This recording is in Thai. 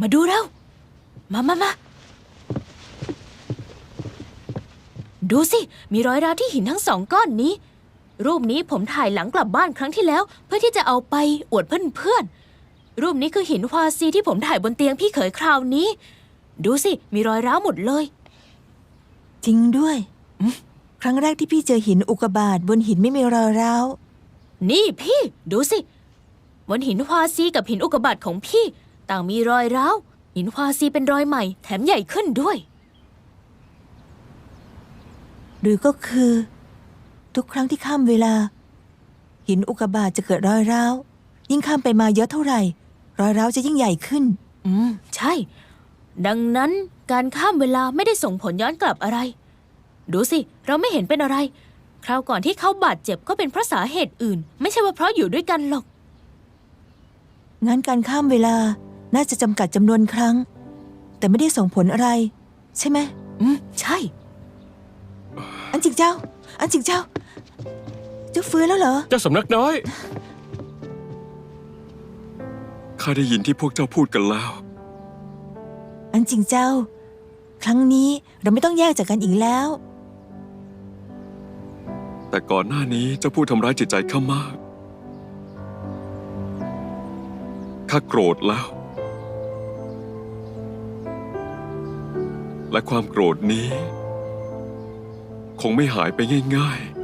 มาดูเรามามามาดูสิ มีรอยร้าวที่หินทั้งสองก้อนนี้ รูปนี้ผมถ่ายหลังกลับบ้านครั้งที่แล้ว เพื่อที่จะเอาไปอวดเพื่อนๆ รูปนี้คือหินฮวาซีที่ผมถ่ายบนเตียงพี่เขยคราวนี้ ดูสิ มีรอยร้าวหมดเลย จริงด้วยอืมครั้งแรกที่พี่เจอหินอุกกาบาตบนหินไม่มีรอยร้าว นี่พี่ ดูสิ บนหินฮวาซีกับหินอุกกาบาตของพี่ ต่างมีรอยร้าวหินฮวาซีเป็นรอยใหม่ แถมใหญ่ขึ้นด้วย หรือก็คือ ทุกครั้งที่ข้ามเวลา หินอุกกาบาตจะเกิดรอยร้าว ยิ่งข้ามไปมาเยอะเท่าไหร่ รอยร้าวจะยิ่งใหญ่ขึ้น อืม ใช่ ดังนั้นการข้ามเวลาไม่ได้ส่งผลย้อนกลับอะไร ดูสิ เราไม่เห็นเป็นอะไร คราวก่อนที่เขาบาดเจ็บก็เป็นเพราะสาเหตุอื่น ไม่ใช่ว่าเพราะอยู่ด้วยกันหรอก งั้นการข้ามเวลา น่าจะจำกัดจำนวนครั้ง แต่ไม่ได้ส่งผลอะไร ใช่ไหมอืมใช่ อันจิงเจ้า อันจิงเจ้า เจ้าฟื้นแล้วเหรอ เจ้าสำนักน้อย ข้าได้ยินที่พวกเจ้าพูดกันแล้ว อันจิงเจ้า ครั้งนี้เราไม่ต้องแยกจากกันอีกแล้ว แต่ก่อนหน้านี้เจ้าพูดทำร้ายจิตใจข้ามาก ข้าโกรธแล้ว และความโกรธนี้ คงไม่หายไปง่าย ๆ